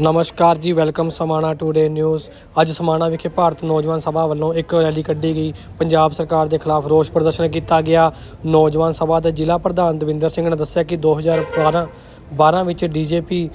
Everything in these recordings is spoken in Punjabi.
ਨਮਸਕਾਰ ਜੀ, ਵੈਲਕਮ ਸਮਾਣਾ ਟੂਡੇ ਨਿਊਜ਼ ਅੱਜ ਸਮਾਣਾ ਵਿਖੇ ਭਾਰਤ ਨੌਜਵਾਨ ਸਭਾ ਵੱਲੋਂ ਇੱਕ ਰੈਲੀ ਕੱਢੀ ਗਈ। ਪੰਜਾਬ ਸਰਕਾਰ ਦੇ ਖਿਲਾਫ ਰੋਸ ਪ੍ਰਦਰਸ਼ਨ ਕੀਤਾ ਗਿਆ। ਨੌਜਵਾਨ ਸਭਾ ਦੇ ਜ਼ਿਲ੍ਹਾ ਪ੍ਰਧਾਨ ਦਵਿੰਦਰ ਸਿੰਘ ਨੇ ਦੱਸਿਆ ਕਿ 2012 12 ਵਿੱਚ ਡੀਜੇਪੀ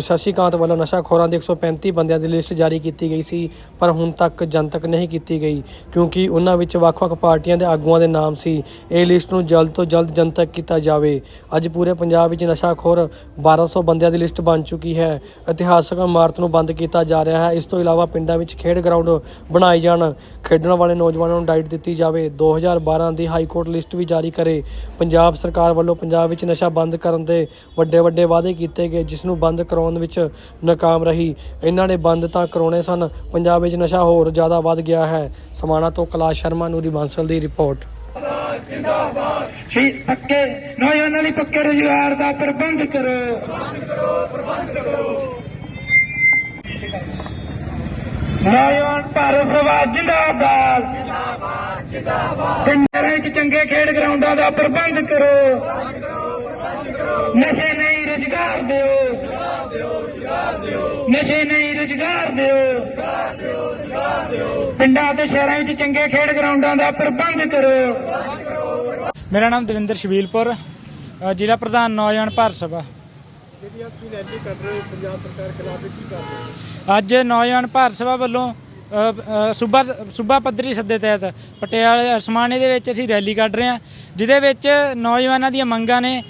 ਸ਼ਸ਼ੀਕਾਂਤ ਵੱਲੋਂ ਨਸ਼ਾਖੋਰਾਂ ਦੇ 135 ਬੰਦਿਆਂ ਦੀ ਲਿਸਟ ਜਾਰੀ ਕੀਤੀ ਗਈ ਸੀ, ਪਰ ਹੁਣ ਤੱਕ ਜਨਤਕ ਨਹੀਂ ਕੀਤੀ ਗਈ, ਕਿਉਂਕਿ ਉਹਨਾਂ ਵਿੱਚ ਵੱਖ-ਵੱਖ ਪਾਰਟੀਆਂ ਦੇ ਆਗੂਆਂ ਦੇ ਨਾਮ ਸੀ। ਇਹ ਲਿਸਟ ਨੂੰ ਜਲਦ ਤੋਂ ਜਲਦ ਜਨਤਕ ਕੀਤਾ ਜਾਵੇ। ਅੱਜ ਪੂਰੇ ਪੰਜਾਬ ਵਿੱਚ ਨਸ਼ਾਖੋਰ 1200 ਬੰਦਿਆਂ ਦੀ ਲਿਸਟ ਬਣ ਚੁੱਕੀ ਹੈ। ਇਤਿਹਾਸਕ ਇਮਾਰਤ ਨੂੰ ਬੰਦ ਕੀਤਾ ਜਾ ਰਿਹਾ ਹੈ। ਇਸ ਤੋਂ ਇਲਾਵਾ ਪਿੰਡਾਂ ਵਿੱਚ ਖੇਡ ਗਰਾਊਂਡ ਬਣਾਏ ਜਾਣ। ਖੇਡਣ ਵਾਲੇ ਨੌਜਵਾਨਾਂ ਨੂੰ ਡਾਈਟ ਦਿੱਤੀ ਜਾਵੇ। 2012 ਦੀ ਹਾਈ ਕੋਰਟ ਲਿਸਟ ਵੀ ਜਾਰੀ ਕਰੇ। ਪੰਜਾਬ ਸਰਕਾਰ ਵੱਲੋਂ ਪੰਜਾਬ ਵਿੱਚ ਨਸ਼ਾ ਬੰਦ ਕਰਨ ਦੇ ਵੱਡੇ ਵੱਡੇ ਵਾਅਦੇ ਕੀਤੇ ਗਏ ਜਿਸ ਨੂੰ ਬੰਦ ਕਰਾਉਣ ਵਿੱਚ ਨਾਕਾਮ ਰਹੀ। ਇਹਨਾਂ ਨੇ ਬੰਦ ਤਾਂ ਕਰਾਉਣੇ ਸਨ, ਪੰਜਾਬ ਵਿੱਚ ਨਸ਼ਾ ਹੋਰ ਜ਼ਿਆਦਾ ਵੱਧ ਗਿਆ ਹੈ। ਸਮਾਣਾ ਤੋਂ ਕੈਲਾਸ਼ ਸ਼ਰਮਾ, ਨੂਰੀ ਬਾਂਸਲ ਦੀ ਰਿਪੋਰਟ। ਵੀ ਪੱਕੇ ਨੌਜਵਾਨਾਂ ਲਈ ਪੱਕੇ ਰੁਜ਼ਗਾਰ ਦਾ ਪ੍ਰਬੰਧ ਕਰੋ। ਨੌਜਵਾਨ ਭਾਰਤ ਸਭਾ ਜਿੰਦਾਬਾਦ। ਜਿੰਦਾਬਾਦ ਜਿੰਦਾਬਾਦ ਪਿੰਡਾਂ ਵਿੱਚ ਚੰਗੇ ਖੇਡ ਗਰਾਊਂਡਾਂ ਦਾ ਪ੍ਰਬੰਧ ਕਰੋ। ਨਸ਼ੇ ਨਹੀਂ ਰੁਜ਼ਗਾਰ ਦਿਓ ਨਸ਼ੇ ਨਹੀਂ, ਰੁਜ਼ਗਾਰ ਦਿਓ। ਪਿੰਡਾਂ ਤੇ ਸ਼ਹਿਰਾਂ ਵਿੱਚ ਚੰਗੇ ਖੇਡ ਗਰਾਊਂਡਾਂ ਦਾ ਪ੍ਰਬੰਧ ਕਰੋ। ਮੇਰਾ ਨਾਮ ਦਵਿੰਦਰ ਸ਼ਬੀਲਪੁਰ ਜ਼ਿਲ੍ਹਾ ਪ੍ਰਧਾਨ ਨੌਜਵਾਨ ਭਾਰਤ ਸਭਾ। ਅੱਜ ਨੌਜਵਾਨ ਭਾਰਤ ਸਭਾ ਵੱਲੋਂ ਸੂਬਾ ਸੂਬਾ ਪੱਧਰੀ ਸੱਦੇ ਤਹਿਤ ਪਟਿਆਲੇ ਸਮਾਣੇ ਦੇ ਵਿੱਚ ਅਸੀਂ ਰੈਲੀ ਕੱਢ ਰਹੇ ਹਾਂ, ਜਿਹਦੇ ਵਿੱਚ ਨੌਜਵਾਨਾਂ ਦੀਆਂ ਮੰਗਾਂ ਨੇ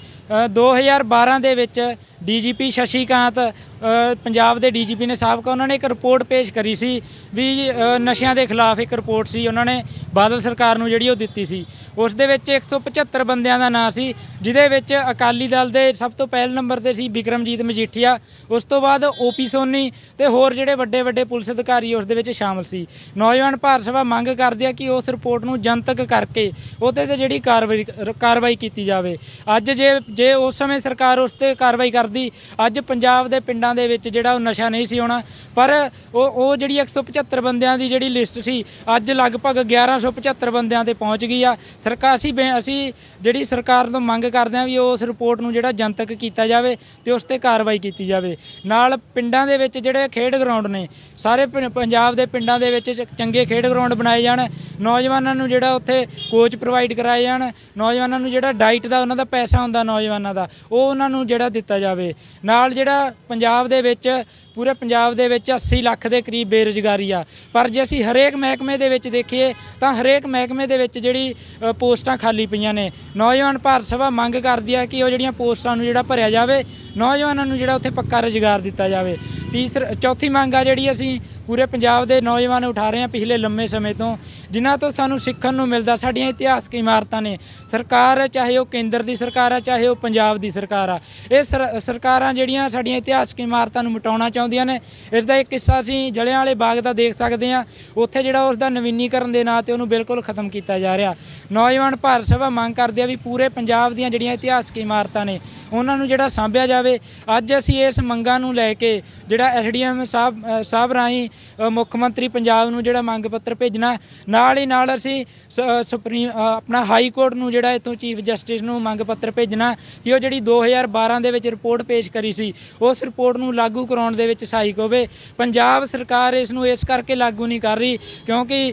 2012 ਦੇ ਵਿੱਚ ਡੀਜੀਪੀ ਸ਼ਸ਼ੀਕਾਂਤ ਅ, ਪੰਜਾਬ ਦੇ ਡੀਜੀਪੀ ਨੇ ਸਾਬਕਾ ਉਹਨਾਂ ਨੇ ਇੱਕ ਰਿਪੋਰਟ ਪੇਸ਼ ਕਰੀ ਸੀ ਵੀ ਨਸ਼ਿਆਂ ਦੇ ਖਿਲਾਫ ਇੱਕ ਰਿਪੋਰਟ ਸੀ। ਉਹਨਾਂ ਨੇ ਬਾਦਲ ਸਰਕਾਰ ਨੂੰ ਜਿਹੜੀ ਉਹ ਦਿੱਤੀ ਸੀ। ਉਸ ਦੇ ਵਿੱਚ 175 ਬੰਦਿਆਂ ਦਾ ਨਾਂ ਸੀ, ਜਿਹਦੇ ਵਿੱਚ ਅਕਾਲੀ ਦਲ ਦੇ ਸਭ ਤੋਂ ਪਹਿਲ ਨੰਬਰ ਤੇ ਸੀ ਬਿਕਰਮਜੀਤ ਮਜੀਠੀਆ, ਉਸ ਤੋਂ ਬਾਅਦ ਓਪੀ ਸੋਨੀ ਤੇ ਹੋਰ ਜਿਹੜੇ ਵੱਡੇ ਵੱਡੇ ਪੁਲਿਸ ਅਧਿਕਾਰੀ ਉਸ ਦੇ ਵਿੱਚ ਸ਼ਾਮਲ ਸੀ। ਨੌਜਵਾਨ ਭਾਰਤ ਸਭਾ ਮੰਗ ਕਰਦੇ ਆ ਕਿ ਉਸ ਰਿਪੋਰਟ ਨੂੰ ਜਨਤਕ ਕਰਕੇ ਉਹਦੇ ਤੇ ਜਿਹੜੀ ਕਾਰਵਾਈ ਕਾਰਵਾਈ ਕੀਤੀ ਜਾਵੇ। ਅੱਜ ਜੇ ਜੇ ਉਸ ਸਮੇਂ ਸਰਕਾਰ ਉਸ ਤੇ ਕਾਰਵਾਈ ਕਰਦੀ, ਅੱਜ ਪੰਜਾਬ ਦੇ ਪਿੰਡਾਂ ਦੇ ਵਿੱਚ ਜਿਹੜਾ ਉਹ ਨਸ਼ਾ ਨਹੀਂ ਸੀ ਹੋਣਾ ਪਰ ਉਹ ਉਹ ਜਿਹੜੀ 175 ਬੰਦਿਆਂ ਦੀ ਜਿਹੜੀ ਲਿਸਟ ਸੀ, ਅੱਜ ਲਗਭਗ 1175 ਬੰਦਿਆਂ ਤੇ ਪਹੁੰਚ ਗਈ ਆ। ਸਰਕਾਰ ਅਸੀਂ ਬੇ- ਅਸੀਂ ਜਿਹੜੀ ਸਰਕਾਰ ਤੋਂ ਮੰਗ ਕਰਦੇ ਹਾਂ ਵੀ ਉਸ ਰਿਪੋਰਟ ਨੂੰ ਜਿਹੜਾ ਜਨਤਕ ਕੀਤਾ ਜਾਵੇ ਤੇ ਉਸ ਤੇ ਕਾਰਵਾਈ ਕੀਤੀ ਜਾਵੇ। ਨਾਲ ਪਿੰਡਾਂ ਦੇ ਵਿੱਚ ਜਿਹੜੇ ਖੇਡ ਗਰਾਊਂਡ ਨੇ, ਸਾਰੇ ਪਿੰ- ਪੰਜਾਬ ਦੇ ਪਿੰਡਾਂ ਦੇ ਵਿੱਚ ਚ- ਚੰਗੇ ਖੇਡ ਗਰਾਊਂਡ ਬਣਾਏ ਜਾਣ, ਨੌਜਵਾਨਾਂ ਨੂੰ ਜਿਹੜਾ ਉੱਥੇ ਕੋਚ ਪ੍ਰੋਵਾਈਡ ਕਰਾਏ ਜਾਣ, ਨੌਜਵਾਨਾਂ ਨੂੰ ਜਿਹੜਾ ਡਾਈਟ ਦਾ, ਉਹਨਾਂ ਦਾ ਪੈਸਾ ਹੁੰਦਾ ਨੌਜਵਾਨਾਂ ਦਾ, ਉਹ ਉਹਨਾਂ ਨੂੰ ਜਿਹੜਾ ਦਿੱਤਾ ਜਾਵੇ। ਨਾਲ ਜਿਹੜਾ ਪੰਜਾਬ ਦੇ ਵਿੱਚ, ਪੂਰੇ ਪੰਜਾਬ ਦੇ ਵਿੱਚ 80 ਲੱਖ ਦੇ ਕਰੀਬ ਬੇਰੁਜ਼ਗਾਰੀ ਆ। ਪਰ ਜੇ ਅਸੀਂ ਹਰੇਕ ਮਹਿਕਮੇ ਦੇ ਵਿੱਚ ਦੇਖੀਏ, ਤਾਂ ਹਰੇਕ ਮਹਿਕਮੇ ਦੇ ਵਿੱਚ ਜਿਹੜੀ ਪੋਸਟਾਂ ਖਾਲੀ ਪਈਆਂ ਨੇ। ਨੌਜਵਾਨ ਭਾਰਤ ਸਭਾ ਮੰਗ ਕਰਦੀ ਆ ਕਿ ਉਹ ਜਿਹੜੀਆਂ ਪੋਸਟਾਂ ਨੂੰ ਜਿਹੜਾ ਭਰਿਆ ਜਾਵੇ, ਨੌਜਵਾਨਾਂ ਨੂੰ ਜਿਹੜਾ ਉੱਥੇ ਪੱਕਾ ਰੁਜ਼ਗਾਰ ਦਿੱਤਾ ਜਾਵੇ। ਤੀਸਰ ਚੌਥੀ ਮੰਗ ਆ ਜਿਹੜੀ ਅਸੀਂ ਪੂਰੇ ਪੰਜਾਬ ਦੇ ਨੌਜਵਾਨ ਉਠਾ ਰਹੇ ਹਾਂ ਪਿਛਲੇ ਲੰਮੇ ਸਮੇਂ ਤੋਂ, ਜਿਨ੍ਹਾਂ ਤੋਂ ਸਾਨੂੰ ਸਿੱਖਣ ਨੂੰ ਮਿਲਦਾ, ਸਾਡੀਆਂ ਇਤਿਹਾਸਕ ਇਮਾਰਤਾਂ ਨੇ। ਸਰਕਾਰ ਚਾਹੇ ਉਹ ਕੇਂਦਰ ਦੀ ਸਰਕਾਰ ਆ, ਚਾਹੇ ਉਹ ਪੰਜਾਬ ਦੀ ਸਰਕਾਰ ਆ। ਇਹ ਸਰਕਾਰਾਂ ਜਿਹੜੀਆਂ ਸਾਡੀਆਂ ਇਤਿਹਾਸਕ ਇਮਾਰਤਾਂ ਨੂੰ ਮਿਟਾਉਣਾ ਚਾਹੁੰਦੀਆਂ ਨੇ, ਇਸ ਦਾ ਇੱਕ ਕਿੱਸਾ ਅਸੀਂ ਜਲਿਆਂ ਵਾਲੇ ਬਾਗ ਦਾ ਦੇਖ ਸਕਦੇ ਹਾਂ। ਉੱਥੇ ਜਿਹੜਾ ਉਸ ਦਾ ਨਵੀਨੀਕਰਨ ਦੇ ਨਾਂ ਤੇ ਉਹਨੂੰ ਬਿਲਕੁਲ ਖਤਮ ਕੀਤਾ ਜਾ ਰਿਹਾ। ਨੌਜਵਾਨ ਭਾਰਤ ਸਭਾ ਮੰਗ ਕਰਦੇ ਆ ਵੀ ਪੂਰੇ ਪੰਜਾਬ ਦੀਆਂ ਜਿਹੜੀਆਂ ਇਤਿਹਾਸਕ ਇਮਾਰਤਾਂ ਨੇ ਉਹਨਾਂ ਨੂੰ ਜਿਹੜਾ ਸਾਂਭਿਆ ਜਾਵੇ ਅੱਜ ਅਸੀਂ ਇਸ ਮੰਗਾਂ ਨੂੰ ਲੈ ਕੇ ਜਿਹੜਾ ਐਸਡੀਐਮ ਸਾਹਿਬ ਅ, ਸਾਹਿਬ ਰਾਹੀਂ ਮੁੱਖ ਮੰਤਰੀ ਪੰਜਾਬ ਨੂੰ ਜਿਹੜਾ ਮੰਗ ਪੱਤਰ ਭੇਜਣਾ ਨਾਲ ਹੀ ਨਾਲ ਅਸੀਂ ਸ- ਸੁਪਰੀਮ ਆਪਣਾ ਹਾਈ ਕੋਰਟ ਨੂੰ ਜਿਹੜਾ ਇਥੋਂ ਚੀਫ ਜਸਟਿਸ ਨੂੰ ਮੰਗ ਪੱਤਰ ਭੇਜਣਾ ਕਿ ਉਹ ਜਿਹੜੀ 2012 ਦੇ ਵਿੱਚ ਰਿਪੋਰਟ ਪੇਸ਼ ਕਰੀ ਸੀ ਉਸ ਰਿਪੋਰਟ ਨੂੰ ਲਾਗੂ ਕਰਾਉਣ ਦੇ ਵਿੱਚ ਸਹਾਇਕ ਹੋਵੇ। ਪੰਜਾਬ ਸਰਕਾਰ ਇਸ ਨੂੰ ਇਸ ਕਰਕੇ ਲਾਗੂ ਨਹੀਂ ਕਰ ਰਹੀ ਕਿਉਂਕਿ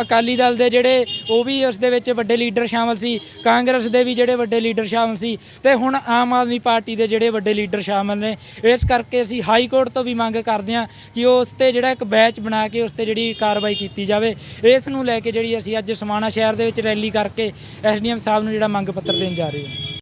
ਅਕਾਲੀ ਦਲ ਦੇ ਜਿਹੜੇ ਉਹ ਵੀ ਉਸ ਦੇ ਵਿੱਚ ਵੱਡੇ ਲੀਡਰ ਸ਼ਾਮਲ ਸੀ ਕਾਂਗਰਸ ਦੇ ਵੀ ਜਿਹੜੇ ਵੱਡੇ ਲੀਡਰ ਸ਼ਾਮਲ ਸੀ ਤੇ ਹੁਣ ਆਮ ਆਦਮੀ ਪਾਰਟੀ ਦੇ ਜਿਹੜੇ ਵੱਡੇ ਲੀਡਰ ਸ਼ਾਮਲ ਨੇ, ਇਸ ਕਰਕੇ ਅਸੀਂ ਹਾਈ ਕੋਰਟ ਤੋਂ ਵੀ ਮੰਗ ਕਰਦੇ ਹਾਂ ਕਿ ਉਸ ਤੇ ਜਿਹੜਾ ਇੱਕ ਬੈਚ ਬਣਾ ਕੇ ਉਸ ਤੇ ਜਿਹੜੀ ਕਾਰਵਾਈ ਕੀਤੀ ਜਾਵੇ। ਇਸ ਨੂੰ ਲੈ ਕੇ ਜਿਹੜੀ ਅਸੀਂ ਅੱਜ ਸਮਾਣਾ ਸ਼ਹਿਰ ਦੇ ਵਿੱਚ ਰੈਲੀ ਕਰਕੇ ਐਸਡੀਐਮ ਸਾਹਿਬ ਨੂੰ ਜਿਹੜਾ ਮੰਗ ਪੱਤਰ ਦੇਣ ਜਾ ਰਹੇ ਹਾਂ।